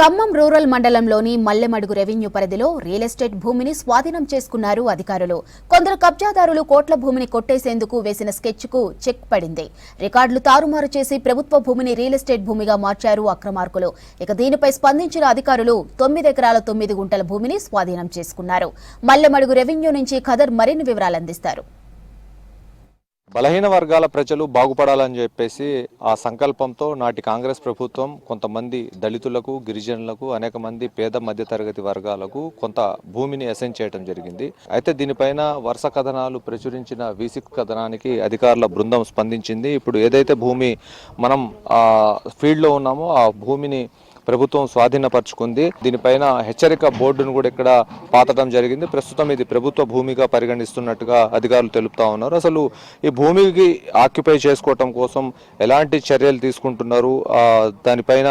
Khammam rural మండలంలోని Mallemadugu revenue పరిధిలో real estate భూమిని స్వాధీనం చేసుకున్నారు అధికారులు. కొందరు కబ్జాదారులు కోట్ల భూమిని కొట్టేసేందుకు వేసిన స్కెచ్కు చెక్ పడింది. రికార్డులు తారుమారు చేసి ప్రభుత్వ భూమిని రియల్ ఎస్టేట్ భూమిగా మార్చారు అక్రమార్కులు. ఇక దీనిపై స్పందించిన అధికారులు తొమ్మిది ఎకరాల తొమ్మిది గుంటల భూమిని స్వాధీనం చేసుకున్నారు. మల్లెమడుగు రెవెన్యూ నుంచి ఖదర్ మరిన్ని వివరాలు అందిస్తారు. బలహీన వర్గాల ప్రజలు బాగుపడాలని చెప్పేసి ఆ సంకల్పంతో నాటి కాంగ్రెస్ ప్రభుత్వం కొంతమంది దళితులకు గిరిజనులకు అనేక మంది పేద మధ్యతరగతి వర్గాలకు కొంత భూమిని అసైన్ చేయడం జరిగింది. అయితే దీనిపైన వరుస కథనాలు ప్రచురించిన విసిక్ కథనానికి అధికారుల బృందం స్పందించింది. ఇప్పుడు ఏదైతే భూమి మనం ఆ ఫీల్డ్లో ఉన్నామో ఆ భూమిని ప్రభుత్వం స్వాధీనపరుచుకుంది. దీనిపైన హెచ్చరిక బోర్డును కూడా ఇక్కడ పాతటం జరిగింది. ప్రస్తుతం ఇది ప్రభుత్వ భూమిగా పరిగణిస్తున్నట్టుగా అధికారులు తెలుపుతా ఉన్నారు. అసలు ఈ భూమికి ఆక్యుపై చేసుకోవటం కోసం ఎలాంటి చర్యలు తీసుకుంటున్నారు? దానిపైన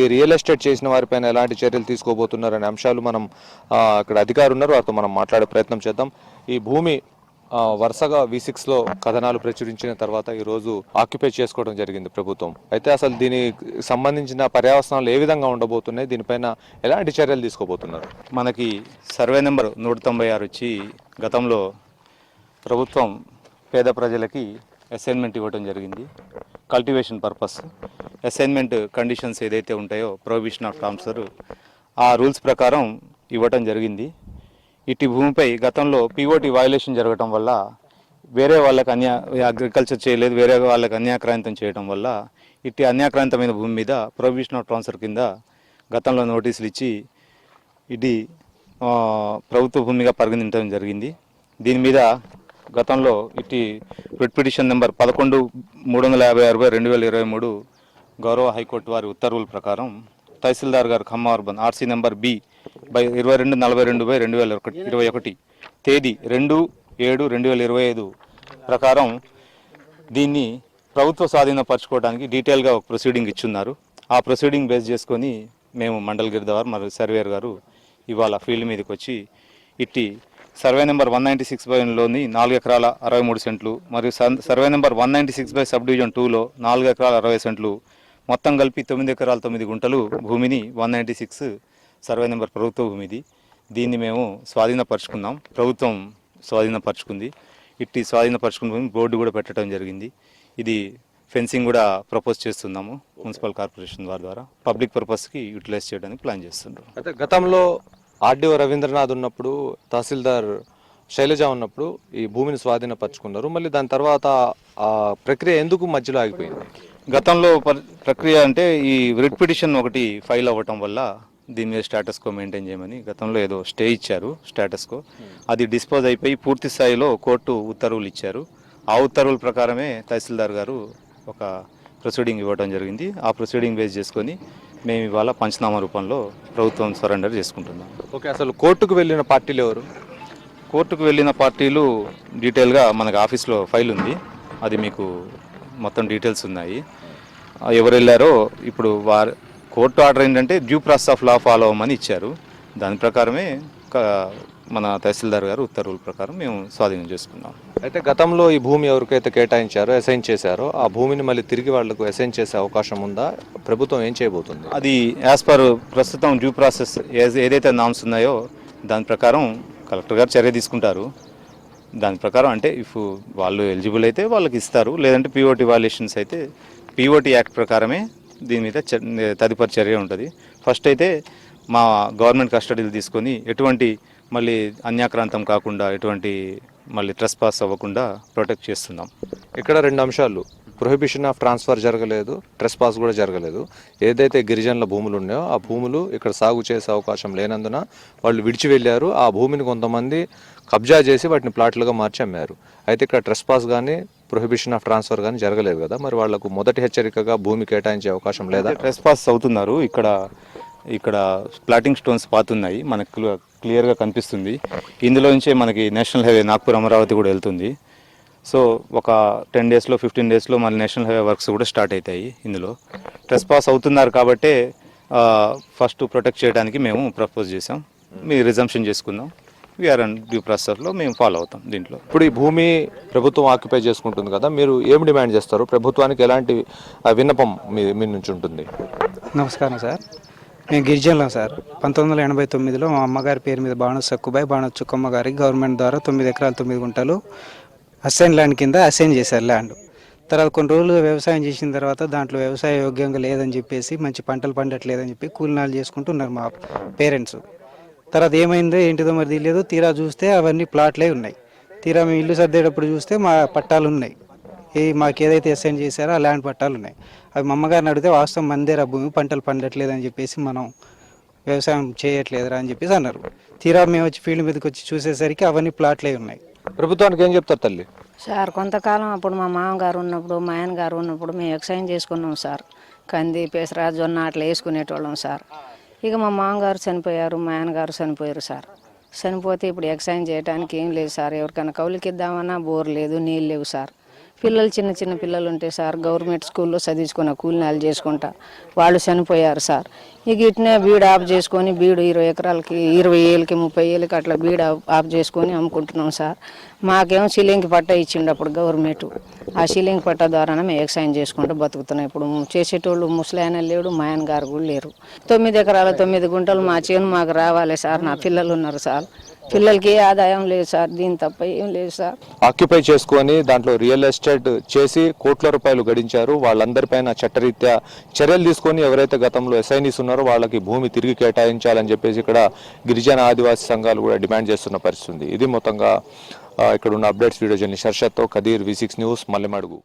ఈ రియల్ ఎస్టేట్ చేసిన వారిపైన ఎలాంటి చర్యలు తీసుకోబోతున్నారు అనే అంశాలు మనం ఇక్కడ అధికారులు ఉన్నారు. వారితో మనం మాట్లాడే ప్రయత్నం చేద్దాం. ఈ భూమి వరుసగా వి సిక్స్లో కథనాలు ప్రచురించిన తర్వాత ఈ రోజు ఆక్యుపై చేసుకోవడం జరిగింది ప్రభుత్వం. అయితే అసలు దీనికి సంబంధించిన పర్యావసనాలు ఏ విధంగా ఉండబోతున్నాయి? దీనిపైన ఎలాంటి చర్యలు తీసుకోబోతున్నారు? మనకి సర్వే నెంబర్ నూట తొంభై ఆరు వచ్చి గతంలో ప్రభుత్వం పేద ప్రజలకి అసైన్మెంట్ ఇవ్వడం జరిగింది. కల్టివేషన్ పర్పస్ అసైన్మెంట్ కండిషన్స్ ఏదైతే ఉంటాయో ప్రొహిబిషన్ ఆఫ్ ట్రాన్స్ఫర్ ఆ రూల్స్ ప్రకారం ఇవ్వటం జరిగింది. ఇట్టి భూమిపై గతంలో పీఓటీ వయలేషన్ జరగటం వల్ల వేరే వాళ్ళకి అన్యా అగ్రికల్చర్ చేయలేదు వేరే వాళ్ళకి అన్యాక్రాంతం చేయడం వల్ల ఇట్టి అన్యాక్రాంతమైన భూమి మీద ప్రొహిబిషన్ ఆఫ్ ట్రాన్స్ఫర్ కింద గతంలో నోటీసులు ఇచ్చి ఇది ప్రభుత్వ భూమిగా పరిగణించడం జరిగింది. దీని మీద గతంలో ఇటు రిట్ పిటిషన్ నెంబర్ పదకొండు మూడు వందల యాభై ఆరు బై రెండు వేల ఇరవై మూడు గౌరవ హైకోర్టు వారి ఉత్తర్వుల ప్రకారం తహసీల్దార్ గారు Khammam urban RC number B by ఇరవై రెండు నలభై రెండు బై రెండు వేల ఒకటి ఇరవై ఒకటి. తేదీ రెండు ఏడు రెండు వేల ఇరవై ఐదు ప్రకారం దీన్ని ప్రభుత్వ స్వాధీనపరచుకోవడానికి డీటెయిల్గా ఒక ప్రొసీడింగ్ ఇచ్చున్నారు. ఆ ప్రొసీడింగ్ బేస్ చేసుకొని మేము మండల్ గిరిదవార్ మరియు సర్వేయర్ గారు ఇవాళ ఫీల్డ్ మీదకి వచ్చి ఇట్టి survey number one ninety six బైలోని నాలుగు ఎకరాల అరవై మూడు సెంట్లు మరియు survey number one ninety six by sub division టూలో నాలుగు ఎకరాల అరవై సెంట్లు మొత్తం కలిపి తొమ్మిది ఎకరాల తొమ్మిది గుంటలు భూమిని one ninety six survey number ప్రభుత్వ భూమిది. దీన్ని మేము స్వాధీనపరుచుకున్నాం. ప్రభుత్వం స్వాధీనపరుచుకుంది. ఇట్టి స్వాధీనపరుచుకున్న భూమి బోర్డు కూడా పెట్టడం జరిగింది. ఇది ఫెన్సింగ్ కూడా ప్రపోజ్ చేస్తున్నాము మున్సిపల్ కార్పొరేషన్ వారి ద్వారా. పబ్లిక్ పర్పస్కి యూటిలైజ్ చేయడానికి ప్లాన్ చేస్తున్నాం అయితే గతంలో ఆర్డీఓ రవీంద్రనాథ్ ఉన్నప్పుడు తహసీల్దార్ శైలజ ఉన్నప్పుడు ఈ భూమిని స్వాధీనపరుచుకున్నారు. మళ్ళీ దాని తర్వాత ఆ ప్రక్రియ ఎందుకు మధ్యలో ఆగిపోయింది? గతంలో పర్- ప్రక్రియ అంటే ఈ రిట్ పిటిషన్ ఒకటి ఫైల్ అవ్వటం వల్ల దీని మీద స్టేటస్ కో మెయింటైన్ చేయమని గతంలో ఏదో స్టే ఇచ్చారు స్టేటస్ కో అది డిస్పోజ్ అయిపోయి పూర్తి స్థాయిలో కోర్టు ఉత్తర్వులు ఇచ్చారు. ఆ ఉత్తర్వుల ప్రకారమే తహసీల్దార్ గారు ఒక ప్రొసీడింగ్ ఇవ్వడం జరిగింది. ఆ ప్రొసీడింగ్ బేస్ చేసుకొని మేము ఇవాళ పంచనామా రూపంలో ప్రభుత్వం సరెండర్ చేసుకుంటున్నాం. ఓకే అసలు కోర్టుకు వెళ్ళిన పార్టీలు ఎవరు? కోర్టుకు వెళ్ళిన పార్టీలు డీటెయిల్గా మనకు ఆఫీస్లో ఫైల్ ఉంది. అది మీకు మొత్తం డీటెయిల్స్ ఉన్నాయి. ఎవరు వెళ్ళారో ఇప్పుడు వారు కోర్టు ఆర్డర్ ఏంటంటే due process of law follow అవ్వమని ఇచ్చారు. దాని ప్రకారమే మన తహసీల్దార్ గారు ఉత్తర్వుల ప్రకారం మేము స్వాధీనం చేసుకున్నాం. అయితే గతంలో ఈ భూమి ఎవరికైతే కేటాయించారో అసైన్ చేశారో ఆ భూమిని మళ్ళీ తిరిగి వాళ్ళకు అసైన్ చేసే అవకాశం ఉందా? ప్రభుత్వం ఏం చేయబోతుంది? అది యాజ్ పర్ ప్రస్తుతం డ్యూ ప్రాసెస్ ఏదైతే నామ్స్ ఉన్నాయో దాని ప్రకారం కలెక్టర్ గారు చర్య తీసుకుంటారు. దాని ప్రకారం అంటే ఇఫ్ వాళ్ళు ఎలిజిబుల్ అయితే వాళ్ళకి ఇస్తారు. లేదంటే పిఓటి వాల్యుయేషన్స్ అయితే పిఓటి యాక్ట్ ప్రకారమే దీని మీద తదుపరి చర్య ఉంటుంది. ఫస్ట్ అయితే మా గవర్నమెంట్ కస్టడీలు తీసుకొని ఎటువంటి మళ్ళీ అన్యాక్రాంతం కాకుండా ఎటువంటి మళ్ళీ ట్రెస్ పాస్ అవ్వకుండా ప్రొటెక్ట్ చేస్తున్నాం. ఇక్కడ రెండు అంశాలు. ప్రొహిబిషన్ ఆఫ్ ట్రాన్స్ఫర్ జరగలేదు ట్రెస్ పాస్ కూడా జరగలేదు. ఏదైతే గిరిజనుల భూములు ఉన్నాయో ఆ భూములు ఇక్కడ సాగు చేసే అవకాశం లేనందున వాళ్ళు విడిచి వెళ్ళారు. ఆ భూమిని కొంతమంది కబ్జా చేసి వాటిని ప్లాట్లుగా మార్చి అమ్మారు. అయితే ఇక్కడ ట్రెస్ పాస్ కానీ ప్రొహిబిషన్ ఆఫ్ ట్రాన్స్ఫర్ కానీ జరగలేదు కదా? మరి వాళ్ళకు మొదటి హెచ్చరికగా భూమి కేటాయించే అవకాశం లేదా? ట్రెస్ పాస్ అవుతున్నారు. ఇక్కడ ఇక్కడ ప్లాటింగ్ స్టోన్స్ పాతున్నాయి. మనకు క్లియర్గా కనిపిస్తుంది. ఇందులో నుంచే మనకి నేషనల్ హైవే నాగ్పూర్ అమరావతి కూడా వెళ్తుంది. సో ఒక టెన్ డేస్లో ఫిఫ్టీన్ డేస్లో మన నేషనల్ హైవే వర్క్స్ కూడా స్టార్ట్ అవుతాయి ఇందులో. ట్రెస్ పాస్ అవుతున్నారు కాబట్టే ఫస్ట్ ప్రొటెక్ట్ చేయడానికి మేము ప్రపోజ్ చేసాం మీ రిజంప్షన్ చేసుకుందాం. వీఆర్ అండ్ డ్యూ ప్రాసెస్లో మేము ఫాలో అవుతాం దీంట్లో. ఇప్పుడు ఈ భూమి ప్రభుత్వం ఆక్యుపై చేసుకుంటుంది కదా మీరు ఏం డిమాండ్ చేస్తారు? ప్రభుత్వానికి ఎలాంటి విన్నపం మీ మీ నుంచి ఉంటుంది? నమస్కారం సార్. మేము గిరిజనులం సార్. పంతొమ్మిది వందల ఎనభై తొమ్మిదిలో మా అమ్మగారి పేరు మీద బాణ సక్కుబాయి బాణ చుక్కమ్మ గారికి గవర్నమెంట్ ద్వారా తొమ్మిది ఎకరాలు తొమ్మిది గుంటలు అసైన్ ల్యాండ్ కింద అసైన్ చేశారు ల్యాండ్ తర్వాత కొన్ని రోజులు వ్యవసాయం చేసిన తర్వాత దాంట్లో వ్యవసాయ యోగ్యంగా లేదని చెప్పేసి మంచి పంటలు పండట్లేదని చెప్పి కూలినాలు చేసుకుంటున్నారు మా పేరెంట్స్. తర్వాత ఏమైందో ఏంటిదో మరి తెలియదు. తీరా చూస్తే అవన్నీ ప్లాట్లే ఉన్నాయి. తీరా మేము ఇల్లు సర్దేటప్పుడు చూస్తే మా పట్టాలు ఉన్నాయి. ఈ మాకు ఏదైతే అసైన్ చేశారో ఆ ల్యాండ్ పట్టాలు ఉన్నాయి. అవి మా అమ్మగారిని అడిగితే వాస్తవం మందేరా భూమి పంటలు పండట్లేదని చెప్పేసి మనం వ్యవసాయం చేయట్లేదురా అని చెప్పేసి అన్నారు. తీరా మేము వచ్చి ఫీల్డ్ మీదకి వచ్చి చూసేసరికి అవన్నీ ప్లాట్లే ఉన్నాయి. ప్రభుత్వానికి ఏం చెప్తారు తల్లి? సార్ కొంతకాలం అప్పుడు మా మామగారు ఉన్నప్పుడు మా ఆయన గారు ఉన్నప్పుడు మేము ఎక్సైజ్ చేసుకున్నాం సార్. కంది పెసర జొన్న అట్లా వేసుకునేటోళ్ళం సార్. ఇక మా మామగారు చనిపోయారు మా ఆయనగారు చనిపోయారు సార్. చనిపోతే ఇప్పుడు ఎక్సైజ్ చేయడానికి ఏం లేదు సార్. ఎవరికైనా కౌలుకిద్దామన్నా బోర్ లేదు నీళ్ళు లేవు సార్. పిల్లలు చిన్న చిన్న పిల్లలు ఉంటే సార్ గవర్నమెంట్ స్కూల్లో చదివించుకున్న కూలినాలు చేసుకుంటా. వాళ్ళు చనిపోయారు సార్. ఇక ఇట్నే బీడు ఆఫ్ చేసుకొని బీడు ఇరవై ఎకరాలకి ఇరవై ఏళ్ళకి ముప్పై ఏళ్ళకి అట్లా బీడు ఆఫ్- చేసుకొని అమ్ముకుంటున్నాం సార్. మాకేమో సిలింగ్ పట్ట ఇచ్చిండు అప్పుడు గవర్నమెంట్. ఆ సిలింగ్ పట్ట ద్వారానే మేము వ్యవసాయం చేసుకుంటూ బతుకుతున్నాం. ఇప్పుడు చేసేటోళ్ళు ముసలాయన లేడు మా ఆయన గారు కూడా లేరు. తొమ్మిది ఎకరాల తొమ్మిది గుంటలు మా చేను మాకు రావాలి సార్ నా పిల్లలు ఉన్నారు సార్. పిల్లలకి ఆదాయం లేదు సార్ దీని తప్ప ఏం లేదు సార్. ఆక్యుపై చేసుకొని దాంట్లో రియల్ ఎస్టేట్ చేసి కోట్ల రూపాయలు గడించారు. వాళ్ళందరిపైన చట్టరీత్యా చర్యలు తీసుకొని ఎవరైతే గతంలో ఎస్ఐనీస్ ఉన్నారో వాళ్ళకి భూమి తిరిగి కేటాయించాలని చెప్పేసి ఇక్కడ గిరిజన ఆదివాసీ సంఘాలు కూడా డిమాండ్ చేస్తున్న పరిస్థితి ఇది మొత్తంగా ఇక్కడ ఉన్న updates video journey షర్షత్తో Khadeer V six news Mallemadugu.